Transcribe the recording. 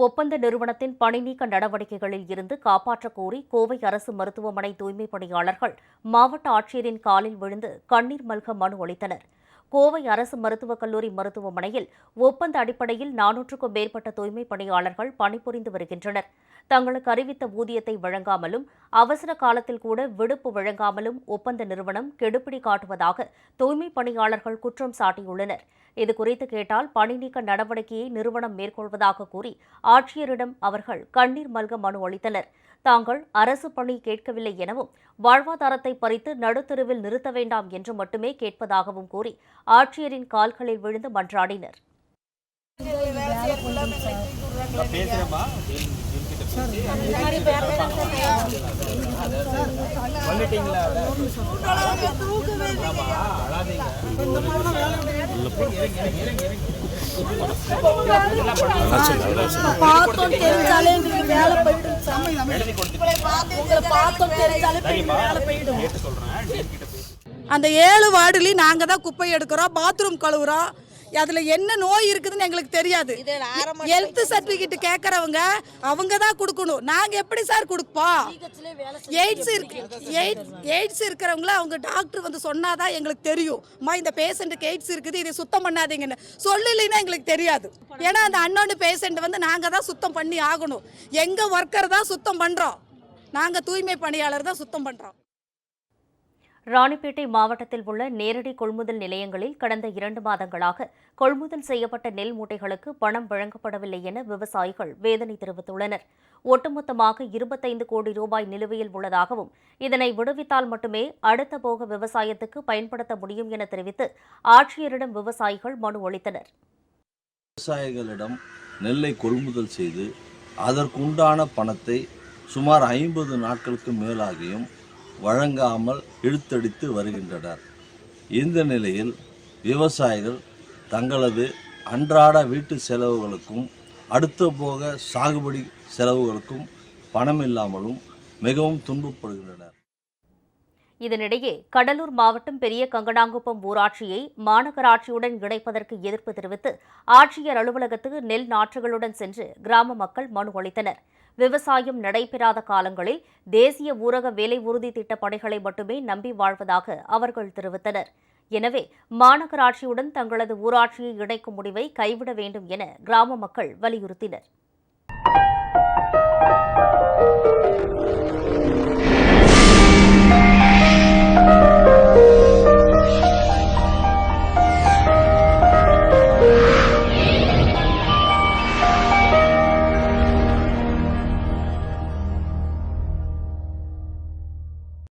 ஒப்பந்த நிறுவனத்தின் பணிநீக்க நடவடிக்கைகளில் இருந்து காப்பாற்றக் கோரி கோவை அரசு மருத்துவமனை தூய்மைப் பணியாளர்கள் மாவட்ட ஆட்சியரின் காலில் விழுந்து கண்ணீர் மல்க மனு அளித்தனா் கோவை அரசு மருத்துவக் கல்லூரி மருத்துவமனையில் ஒப்பந்த அடிப்படையில் நானூற்றுக்கும் மேற்பட்ட தூய்மைப் பணியாளர்கள் பணிபுரிந்து வருகின்றனர். தங்களுக்கு அறிவித்த ஊதியத்தை வழங்காமலும் அவசர காலத்தில் கூட விடுப்பு வழங்காமலும் ஒப்பந்த நிறுவனம் கெடுபிடி காட்டுவதாக தூய்மைப் பணியாளர்கள் குற்றம் சாட்டியுள்ளனர். இதுகுறித்து கேட்டால் பணிநீக்க நடவடிக்கையை நிறுவனம் மேற்கொள்வதாக கூறி ஆட்சியரிடம் அவர்கள் கண்ணீர் மல்க மனு அளித்தனர். தாங்கள் அரசு பணி கேட்கவில்லை எனவும் வாழ்வாதாரத்தை பறித்து நடுத்தெருவில் நிறுத்த வேண்டாம் என்று மட்டுமே கேட்பதாகவும் கூறி ஆட்சியரின் கால்களில் விழுந்து மன்றாடினர். பேசுறேம்மா பார்த்தோம் தெரிஞ்சாலே எங்களுக்கு வேலை போயிடும். உங்களை பார்த்தோம் தெரிஞ்சாலே வேலை அந்த ஏழு வார்டுலையும் நாங்க தான் குப்பை எடுக்கிறோம் பாத்ரூம் கழுவுறோம். அதுல என்ன நோய் இருக்குதுன்னு எங்களுக்கு தெரியாது. ஹெல்த் சர்டிபிகேட் கேட்கறவங்க அவங்க தான் கொடுக்கணும். நாங்க எப்படி சார் கொடுப்போம்? எய்ட்ஸ் இருக்கு. எய்ட்ஸ் இருக்கிறவங்கள அவங்க டாக்டர் வந்து சொன்னாதான் எங்களுக்கு தெரியும். அம்மா இந்த பேஷண்ட்டுக்கு எய்ட்ஸ் இருக்குது இதை சுத்தம் பண்ணாதீங்கன்னு. சொல்லலைன்னா எங்களுக்கு தெரியாது. ஏன்னா அந்த அன்னோன்னு பேஷண்ட் வந்து நாங்க தான் சுத்தம் பண்ணி ஆகணும். எங்க ஒர்க்கர் தான் சுத்தம் பண்றோம். நாங்க தூய்மை பணியாளர் தான் சுத்தம் பண்றோம். ராணிப்பேட்டை மாவட்டத்தில் உள்ள நேரடி கொள்முதல் நிலையங்களில் கடந்த இரண்டு மாதங்களாக கொள்முதல் செய்யப்பட்ட நெல் மூட்டைகளுக்கு பணம் வழங்கப்படவில்லை என விவசாயிகள் வேதனை தெரிவித்துள்ளனர். ஒட்டுமொத்தமாக இருபத்தைந்து கோடி ரூபாய் நிலுவையில் உள்ளதாகவும் இதனை விடுவித்தால் மட்டுமே அடுத்த போக விவசாயத்துக்கு பயன்படுத்த முடியும் என தெரிவித்து ஆட்சியரிடம் விவசாயிகள் மனு அளித்தனர். விவசாயிகளிடம் நெல்லை கொள்முதல் செய்து அதற்குண்டான பணத்தை சுமார் ஐம்பது நாட்களுக்கு மேலாகியும் வழங்காமல் இழுத்தடித்து வருகின்றனர். இந்த நிலையில் விவசாயிகள் தங்களது அன்றாட வீட்டு செலவுகளுக்கும் அடுத்த போக சாகுபடி செலவுகளுக்கும் பணம் இல்லாமலும் மிகவும் துன்பப்படுகின்றனர். இதனிடையே கடலூர் மாவட்டம் பெரிய கங்கடாங்குப்பம் ஊராட்சியை மாநகராட்சியுடன் இணைப்பதற்கு எதிர்ப்பு தெரிவித்து ஆட்சியர் அலுவலகத்துக்கு நெல் நாற்றுகளுடன் சென்று கிராம மக்கள் மனு அளித்தனர். விவசாயம் நடைபெறாத காலங்களில் தேசிய ஊரக வேலை உறுதி திட்ட பணிகளை மட்டுமே நம்பி வாழ்வதாக அவர்கள் தெரிவித்தனர். எனவே மாநகராட்சியுடன் தங்களது ஊராட்சியை இணைக்கும் முடிவை கைவிட வேண்டும் என கிராம மக்கள் வலியுறுத்தினர்.